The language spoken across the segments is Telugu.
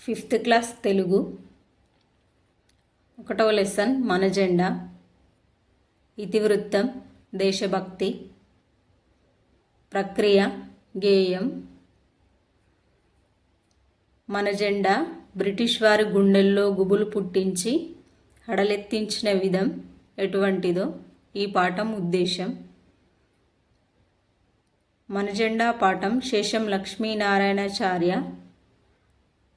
Fifth class Telugu. ఒకటవ లెసన్ మన జెండా. ఇతివృత్తం దేశభక్తి. ప్రక్రియ గేయం. మన జెండా బ్రిటిష్ వారి గుండెల్లో గుబులు పుట్టించి హడలెత్తించిన విధం ఎటువంటిదో ఈ పాఠం ఉద్దేశం మన జెండా పాఠం శేషం లక్ష్మీనారాయణాచార్య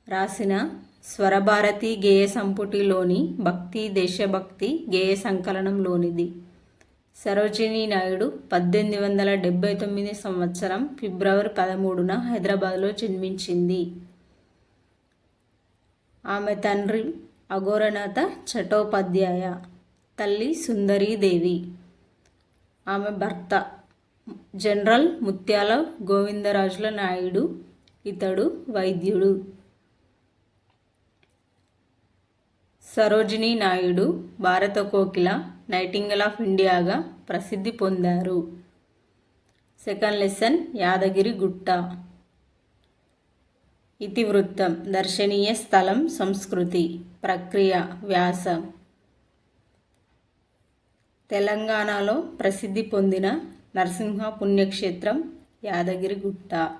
రాసిన స్వరభారతి గేయ సంపుటిలోని భక్తి దేశభక్తి గేయ సంకలనంలోనిది సరోజిని నాయుడు పద్దెనిమిది వందల డెబ్బై తొమ్మిది సంవత్సరం ఫిబ్రవరి పదమూడున హైదరాబాద్లో జన్మించింది. ఆమె తండ్రి అఘోరనాథ చటోపాధ్యాయ తల్లి సుందరీదేవి. ఆమె భర్త జనరల్ ముత్యాల గోవిందరాజుల నాయుడు ఇతడు వైద్యుడు. సరోజినీ నాయుడు భారత కోకిల నైటింగల్ ఆఫ్ ఇండియాగా ప్రసిద్ధి పొందారు. Second lesson Yadagiri Gutta. ఇతివృత్తం దర్శనీయ స్థలం సంస్కృతి ప్రక్రియ వ్యాసం. తెలంగాణలో ప్రసిద్ధి పొందిన నరసింహ పుణ్యక్షేత్రం యాదగిరిగుట్ట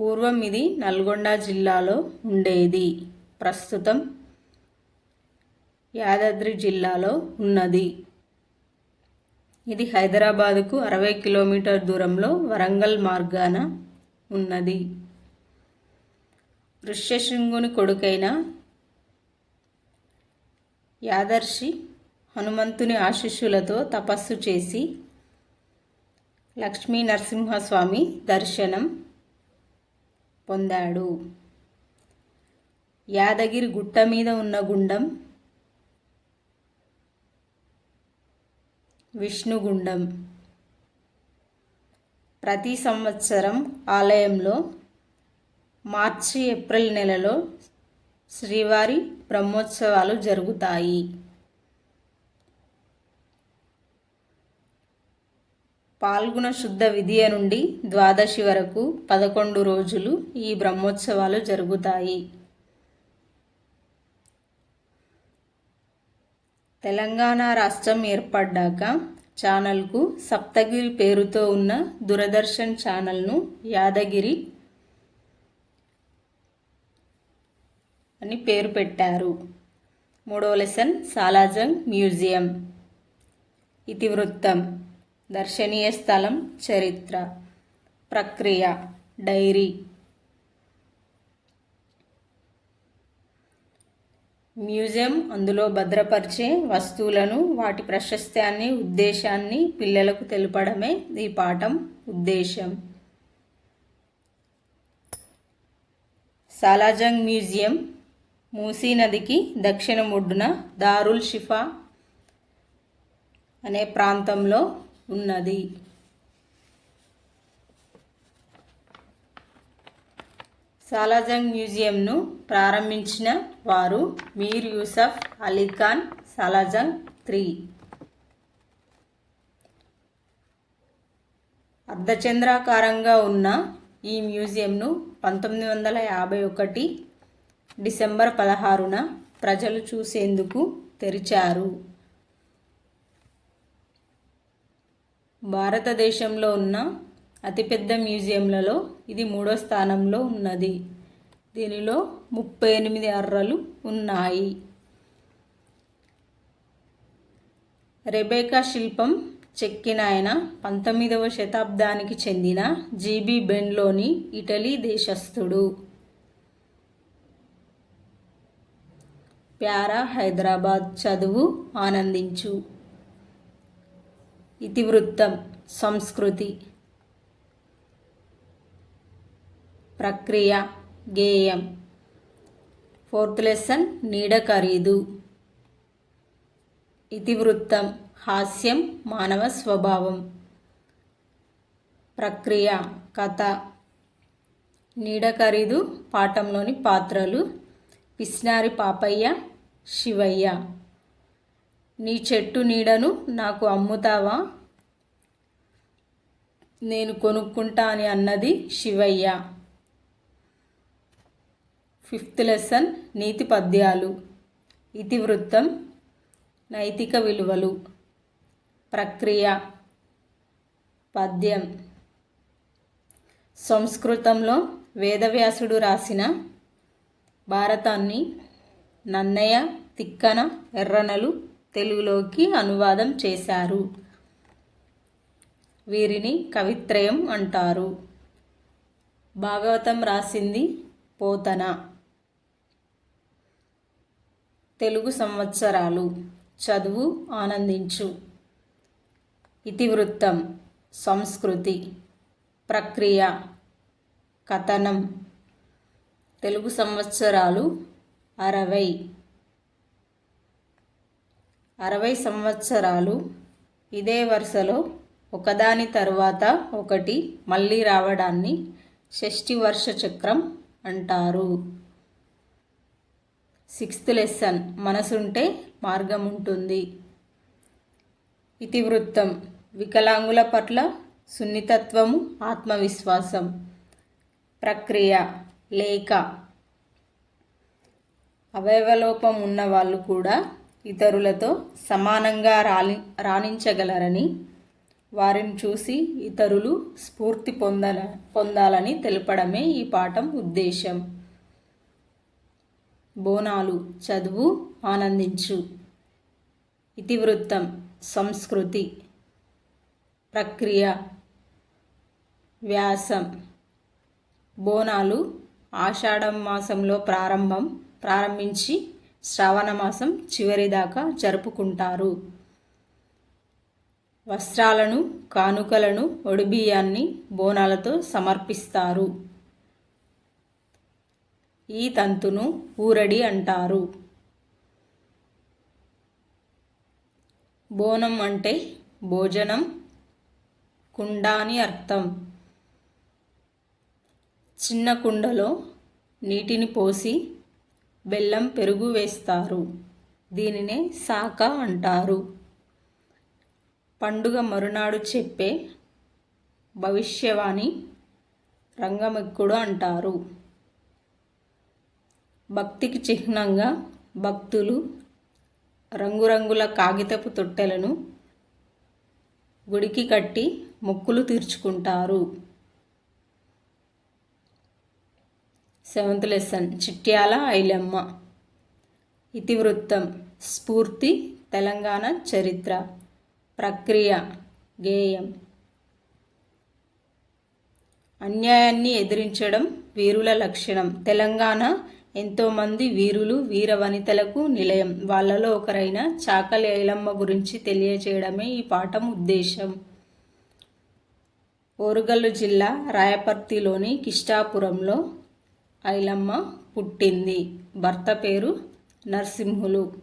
పూర్వం ఇది నల్గొండ జిల్లాలో ఉండేది. ప్రస్తుతం యాదాద్రి జిల్లాలో ఉన్నది. ఇది హైదరాబాదుకు అరవై కిలోమీటర్ దూరంలో వరంగల్ మార్గాన ఉన్నది. ఋష్యశృంగుని కొడుకైన యాదర్శి హనుమంతుని ఆశీస్సులతో తపస్సు చేసి లక్ష్మీ నరసింహస్వామి దర్శనం పొందాడు. యాదగిరి గుట్ట మీద ఉన్న గుండం విష్ణుగుండం. ప్రతి సంవత్సరం ఆలయంలో మార్చి ఏప్రిల్ నెలలో శ్రీవారి బ్రహ్మోత్సవాలు జరుగుతాయి. పాల్గొన శుద్ధ విధియ నుండి ద్వాదశి వరకు పదకొండు రోజులు ఈ బ్రహ్మోత్సవాలు జరుగుతాయి. తెలంగాణ రాష్ట్రం ఏర్పడ్డాక ఛానల్కు సప్తగిరి పేరుతో ఉన్న దూరదర్శన్ ఛానల్ను యాదగిరి అని పేరు పెట్టారు. మూడో లెసన్ సాలాజంగ్ మ్యూజియం. ఇతివృత్తం. దర్శనీయ స్థలం చరిత్ర ప్రక్రియ డైరీ. మ్యూజియం అందులో భద్రపరిచే వస్తువులను వాటి ప్రశస్త్యాన్ని ఉద్దేశాన్ని పిల్లలకు తెలపడమే ఈ పాఠం ఉద్దేశం సాలాజంగ్ మ్యూజియం మూసీ నదికి దక్షిణ ఒడ్డున దారుల్ షిఫా అనే ప్రాంతంలో ఉన్నది. సాలాజంగ్ మ్యూజియంను ప్రారంభించిన వారు మీర్ యూసఫ్ అలీఖాన్ సాలాజంగ్ త్రీ. అర్ధచంద్రాకారంగా ఉన్న ఈ మ్యూజియంను పంతొమ్మిది వందల యాభై ఒకటి డిసెంబర్ పదహారున ప్రజలు చూసేందుకు తెరిచారు. భారతదేశంలో ఉన్న అతిపెద్ద మ్యూజియంలలో ఇది మూడో స్థానంలో ఉన్నది. దీనిలో ముప్పై ఎనిమిది అర్రలు ఉన్నాయి. రెబేకా శిల్పం చెక్కిన ఆయన పంతొమ్మిదవ శతాబ్దానికి చెందిన జీబీ బెన్లోని ఇటలీ దేశస్థుడు. ప్యారా హైదరాబాద్ చదువు ఆనందించు. ఇతివృత్తం సంస్కృతి ప్రక్రియ గేయం. ఫోర్త్ లెసన్ నీడ ఖరీదు. ఇతివృత్తం హాస్యం మానవ స్వభావం. ప్రక్రియ కథ. నీడ ఖరీదు పాఠంలోని పాత్రలు పిస్నారి పాపయ్య శివయ్య. నీ చెట్టు నీడను నాకు అమ్ముతావా? నేను కొనుక్కుంటా అని అన్నది శివయ్య. ఫిఫ్త్ లెసన్ నీతి పద్యాలు. ఇతివృత్తం నైతిక విలువలు. ప్రక్రియ పద్యం. సంస్కృతంలో వేదవ్యాసుడు రాసిన భారతాన్ని నన్నయ్య తిక్కన ఎర్రనలు తెలుగులోకి అనువాదం చేశారు. వీరిని కవిత్రయం అంటారు. భాగవతం రాసింది పోతన. తెలుగు సంవత్సరాలు. చదువు ఆనందించు. ఇతివృత్తం. సంస్కృతి. ప్రక్రియ. కథనం. తెలుగు సంవత్సరాలు అరవై. అరవై సంవత్సరాలు ఇదే వరుసలో ఒకదాని తరువాత ఒకటి మళ్ళీ రావడాన్ని షష్ఠి వర్ష చక్రం అంటారు. సిక్స్త్ లెసన్ మనసుంటే మార్గం ఉంటుంది ఇతివృత్తం వికలాంగుల పట్ల సున్నితత్వము ఆత్మవిశ్వాసం. ప్రక్రియ లేక అవయవలోపం ఉన్న వాళ్ళు కూడా ఇతరులతో సమానంగా రాణి రాణించగలరని వారిని చూసి ఇతరులు స్ఫూర్తి పొందాల పొందాలని తెలపడమే ఈ పాఠం ఉద్దేశం బోనాలు చదువు ఆనందించు. ఇతివృత్తం సంస్కృతి. ప్రక్రియ. వ్యాసం. బోనాలు ఆషాఢం మాసంలో ప్రారంభం ప్రారంభించి శ్రావణ మాసం చివరి దాకా జరుపుకుంటారు. వస్త్రాలను కానుకలను ఒడిబియ్యాన్ని బోనాలతో సమర్పిస్తారు. ఈ తంతును ఊరడి అంటారు. బోనం అంటే భోజనం కుండ అని అర్థం. చిన్న కుండలో నీటిని పోసి బెల్లం పెరుగు వేస్తారు. దీనినే సాక అంటారు. పండుగ మరునాడు చెప్పే భవిష్యవాణి రంగమెక్కుడు అంటారు. భక్తికి చిహ్నంగా భక్తులు రంగురంగుల కాగితపు తొట్టెలను గుడికి కట్టి మొక్కులు తీర్చుకుంటారు. Seventh lesson Chityala Ailamma. ఇతివృత్తం. స్ఫూర్తి తెలంగాణ చరిత్ర. ప్రక్రియ గేయం. అన్యాయాన్ని ఎదిరించడం వీరుల లక్షణం. తెలంగాణ ఎంతోమంది వీరులు వీర వనితలకు నిలయం. వాళ్ళలో ఒకరైన చాకలి ఐలమ్మ గురించి తెలియచేయడమే ఈ పాఠం ఉద్దేశం. ఓరుగల్లు జిల్లా రాయపర్తిలోని కిష్టాపురంలో ఐలమ్మ పుట్టింది. భర్త పేరు నరసింహులు.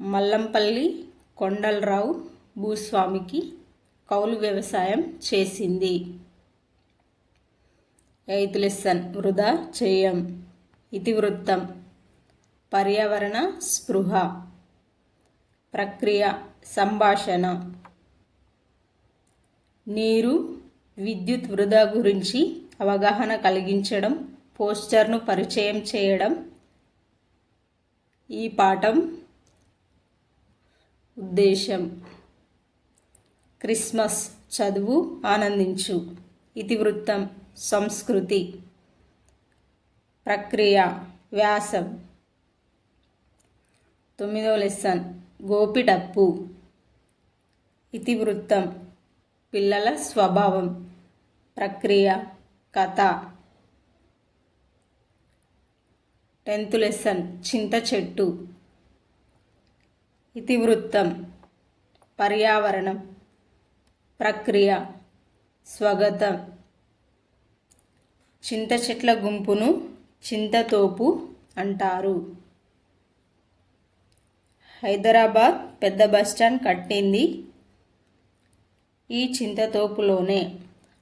మల్లంపల్లి కొండలరావు భూస్వామికి కౌలు వ్యవసాయం చేసింది. ఎయిత్ లెసన్ వృధా చేయం. ఇతివృత్తం పర్యావరణ స్పృహ. ప్రక్రియ సంభాషణ. నీరు విద్యుత్ వృధా గురించి అవగాహన కలిగించడం పోస్టర్ను పరిచయం చేయడం. ఈ పాఠం ఉద్దేశం. క్రిస్మస్ చదువు ఆనందించు. ఇతివృత్తం సంస్కృతి. ప్రక్రియ వ్యాసం. తొమ్మిదవ లెసన్. గోపిటప్పు. ఇతివృత్తం పిల్లల స్వభావం. ప్రక్రియ కథ. టెన్త్ లెసన్ చింత చెట్టు. ఇతివృత్తం పర్యావరణం ప్రక్రియ స్వగతం. చింత చెట్ల గుంపును చింతతోపు అంటారు. హైదరాబాద్ పెద్ద బస్టాండ్ కట్టింది ఈ చింతతోపులోనే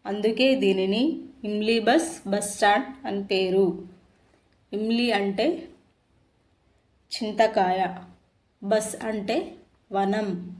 అందుకే దీనిని ఇమ్లీ బస్ బస్ స్టాండ్ అని పేరు. ఇమ్లీ అంటే చింతకాయ. బస్ అంటే వనం.